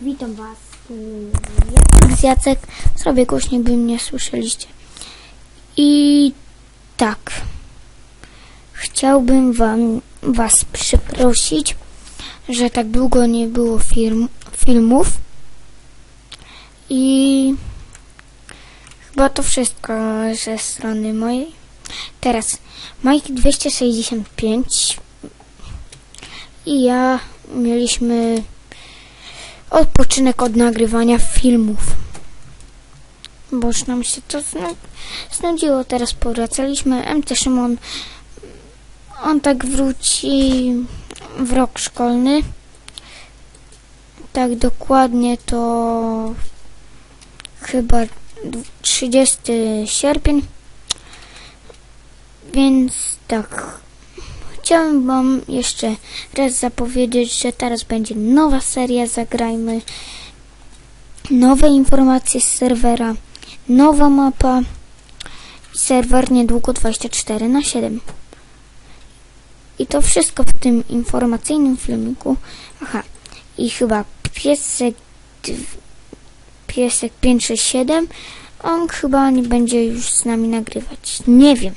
Witam Was. Jacek z Jacek. Zrobię głośniej, by mnie słyszeliście. I tak. Chciałbym wam, Was przeprosić, że tak długo nie było film, filmów. I chyba to wszystko ze strony mojej. Teraz Mike 265 i ja mieliśmy odpoczynek od nagrywania filmów. Bo już nam się to znu- znudziło. Teraz powracaliśmy. MT Szymon, on tak wróci w rok szkolny. Tak dokładnie to chyba 30 sierpień. Więc tak, Chciałem Wam jeszcze raz zapowiedzieć, że teraz będzie nowa seria Zagrajmy, nowe informacje z serwera, nowa mapa serwer niedługo 24 na 7. I to wszystko w tym informacyjnym filmiku. Aha, i chyba piesek, piesek 567, on chyba nie będzie już z nami nagrywać. Nie wiem.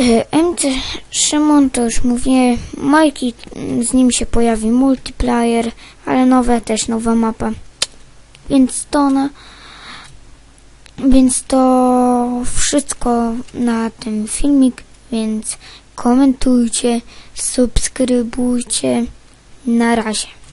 E, MT Szymon to już mówię, Majki mm, z nim się pojawi multiplayer, ale nowe też nowa mapa. Więc to na więc to wszystko na ten filmik, więc komentujcie, subskrybujcie. Na razie.